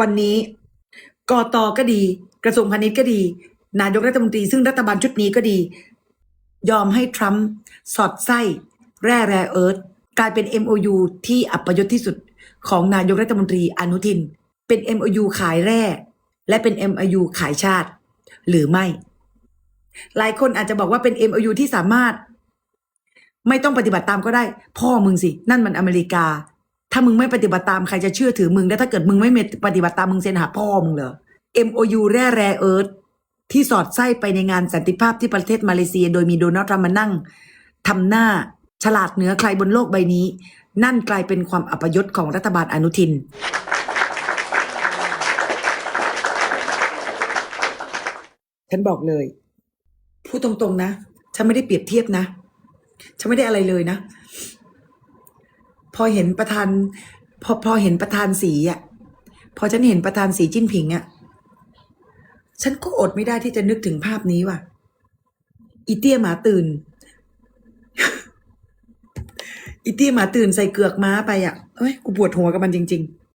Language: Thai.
วันนี้กอตอก็ดี กระทรวงพาณิชย์ก็ดี นายกรัฐมนตรีซึ่งรัฐบาลชุดนี้ก็ดี ยอมให้ทรัมป์สอดไส้ แร่แรเอิร์ธกลายเป็น MOU ที่อัปยศที่สุดของนายกรัฐมนตรีอนุทิน เป็น MOU ขายแร่ และเป็น MOU ขายชาติ หรือไม่ หลายคนอาจจะบอกว่าเป็น MOU ที่สามารถ ไม่ต้องปฏิบัติตามก็ได้ พ่อมึงสิ นั่นมันอเมริกา ถ้ามึงไม่ปฏิบัติตามใครจะเชื่อถือมึง แล้วถ้าเกิดมึงไม่ปฏิบัติตามมึงเซ็นหาพ่อมึงเหรอ MOU แร่แร่เอิร์ธที่สอดไส้ไปในงานสันติภาพที่ประเทศมาเลเซีย โดยมีโดนัลด์ทรัมป์มานั่งทำหน้าฉลาดเหนือใครบนโลกใบนี้ นั่นกลายเป็นความอัปยศของรัฐบาลอนุทิน ฉันบอกเลยพูดตรงๆนะ ฉันไม่ได้เปรียบเทียบนะ ฉันไม่ได้อะไรเลยนะ อเห็นประธาน พอพอเห็นประธานสีอะ พอฉันเห็นประธานสีจิ้นผิงอะ ฉันก็อดไม่ได้ที่จะนึกถึงภาพนี้ว่ะ อีเตี้ยหมาตื่น อีเตี้ยหมาตื่นใส่เกือกม้าไปอะเอ้ยกูปวดหัวกับมันจริง ๆ